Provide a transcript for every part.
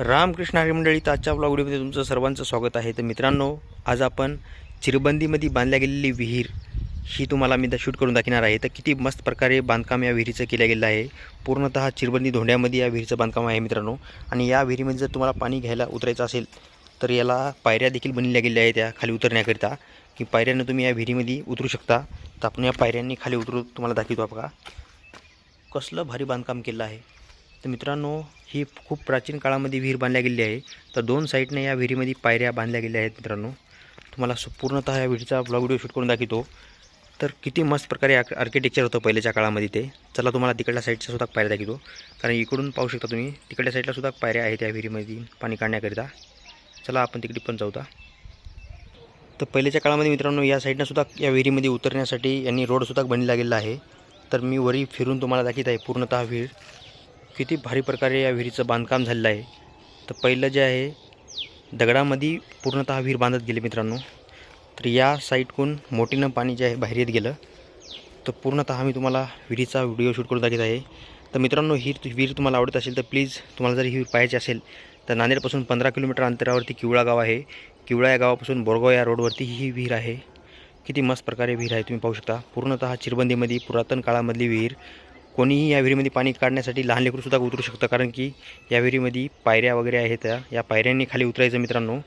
रामकृष्ण हरी मंडळी आजच्या व्हिडिओमध्ये तुमचं सर्वांचं स्वागत आहे. तर मित्रांनो आज आपण चिरबंदीमध्ये बांधल्या गेलेली विहीर ही तुम्हाला मी शूट करून दाखवणार आहे. तर किती मस्त प्रकारे बांधकाम या विहिरीचं केलं गेलं आहे. पूर्णतः चिरबंदी धोंड्यामध्ये या विहिरीचं बांधकाम आहे मित्रांनो. आणि या विहिरीमध्ये जर तुम्हाला पाणी घ्यायला उतरायचं असेल तर याला पायऱ्या देखील बनवल्या गेल्या आहेत त्या खाली उतरण्याकरिता. की पायऱ्यानं तुम्ही या विहिरीमध्ये उतरू शकता. तर आपण या पायऱ्यांनी खाली उतरू तुम्हाला दाखवतो बघा. कसलं भारी बांधकाम केलं आहे. तर मित्रांनो ही खूप प्राचीन काळामध्ये विहीर बांधल्या गेलेली आहे. तर दोन साईडने या विहिरीमध्ये पायऱ्या बांधल्या गेल्या आहेत मित्रांनो. तुम्हाला पूर्णतः या विहिरीचा ब्लॉग व्हिडिओ शूट करून दाखवतो. तर किती मस्त प्रकारे आर्किटेक्चर होतं पहिल्याच्या काळामध्ये ते. चला तुम्हाला तिकडल्या साईडच्या सुद्धा पायऱ्या दाखवतो. कारण इकडून पाहू शकता तुम्ही तिकडल्या साईडला सुद्धा पायऱ्या आहेत या विहिरीमध्ये पाणी काढण्याकरिता. चला आपण तिकडे पण जाऊता. तर पहिल्याच्या काळामध्ये मित्रांनो या साईडनं सुद्धा या विहिरीमध्ये उतरण्यासाठी यांनी रोडसुद्धा बनला गेलेला आहे. तर मी वरी फिरून तुम्हाला दाखवत आहे पूर्णतः विहीर. किती भारी प्रकारे या विहिरीचं बांधकाम झालेलं आहे. तर पहिलं जे आहे दगडामध्ये पूर्णतः विहीर बांधत गेले मित्रांनो. तर या साईटकून मोठीनं पाणी जे आहे बाहेर येत गेलं. तर पूर्णतः मी तुम्हाला विहिरीचा व्हिडिओ शूट करून दाखवत आहे. तर मित्रांनो ही विहीर तुम्हाला आवडत असेल तर प्लीज तुम्हाला जर ही विहीर पाहायची असेल तर नांदेडपासून पंधरा किलोमीटर अंतरावरती किवळा गाव आहे. किवळा या गावापासून बोरगाव या रोडवरती ही विहीर आहे. किती मस्त प्रकारे विहीर आहे तुम्ही पाहू शकता. पूर्णतः चिरबंदीमध्ये पुरातन काळामधली विहीर. कोणीही या विहिरीमध्ये पाणी काढण्यासाठी लहान लेकरूसुद्धा उतरू शकतं कारण की या विहिरीमध्ये पायऱ्या वगैरे आहेत. त्या या पायऱ्यांनी खाली उतरायचं मित्रांनो.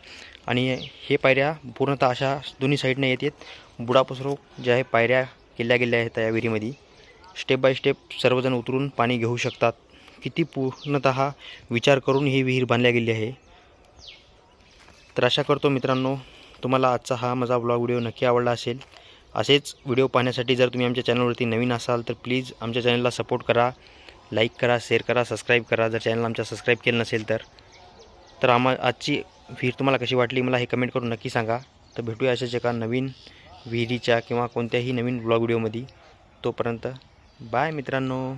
आणि हे पायऱ्या पूर्णतः अशा दोन्ही साईडने येतात. बुडापसरो ज्या आहे पायऱ्या केल्या गेल्या आहेत या विहिरीमध्ये स्टेप बाय स्टेप सर्वजण उतरून पाणी घेऊ शकतात. किती पूर्णतः विचार करून ही विहीर बांधल्या गेली आहे. तर आशा करतो मित्रांनो. तुम्हाला आजचा हा माझा ब्लॉग व्हिडिओ नक्की आवडला असेल असेच व्हिडिओ पाहण्यासाठी जर तुम्ही आमच्या चॅनलवरती नवीन असाल तर प्लीज आमच्या चॅनलला सपोर्ट करा लाईक करा शेअर करा सबस्क्राईब करा. जर चॅनल आमच्या सबस्क्राईब केलं नसेल तर तर आम्हा आजची विहीर तुम्हाला कशी वाटली मला हे कमेंट करून नक्की सांगा. तर भेटूया अशाच एका नवीन विहिरीच्या किंवा कोणत्याही नवीन ब्लॉग व्हिडिओमध्ये. तोपर्यंत बाय मित्रांनो.